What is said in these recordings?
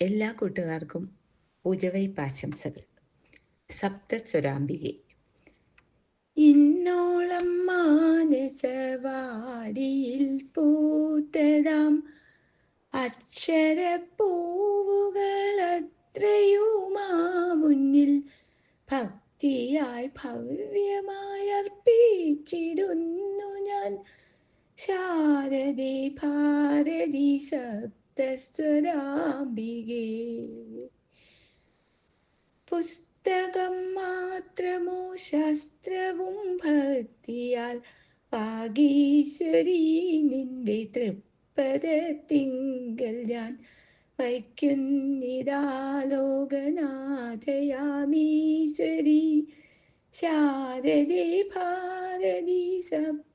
എല്ലാ കൂട്ടുകാർക്കും ഉജവൈപ്പാശംസകൾ സപ്തസ്വരാംബികെ. ഇന്നോളം മാനസവാടിയിൽ പൂത്തതാം അക്ഷരപ്പൂവുകളത്രയുമാ മുന്നിൽ ഭക്തിയായി ഭവ്യമായി അർപ്പിച്ചിടുന്നു ഞാൻ. ശാരദി ഭാരതി സപ്തസ്വരാംബികേ പുസ്തകം മാത്രമോ ശാസ്ത്രവും ഭക്തിയാൽ വാഗീശ്വരി നിന്റെ തൃപ്പദത്തിങ്കൽ ഞാൻ വയ്ക്കുന്നിതാലോകനാഥയാമീശ്വരി ശാരദേ ഭാരതി സപ്തസ്വരാംബികേ.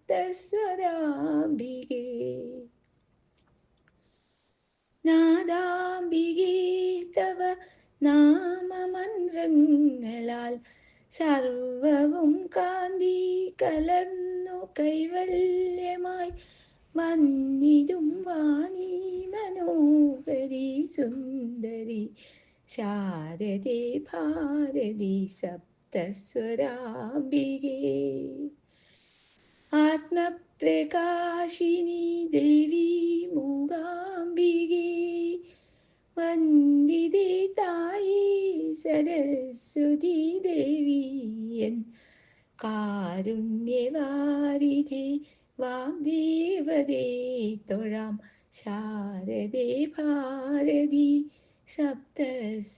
തവ നാമമന്ത്രങ്ങളാൽ സർവവും കാന്തി കലർന്നു കൈവല്യമായി വന്നിതും വാണി മനോഹരി സുന്ദരി. ശാരദേ ഭാരതി സപ്തസ്വരാംബികേ. ആത്മപ്രകാശിനി ദേവി മൂകാംബികേ സരസ്വതി ദേവിയൻ കാരുണ്യവാരിധേ വാഗ്ദേവതേ തൊഴാം ശാരദേ ഭാരതി സപ്തസ്വരാംബികേ.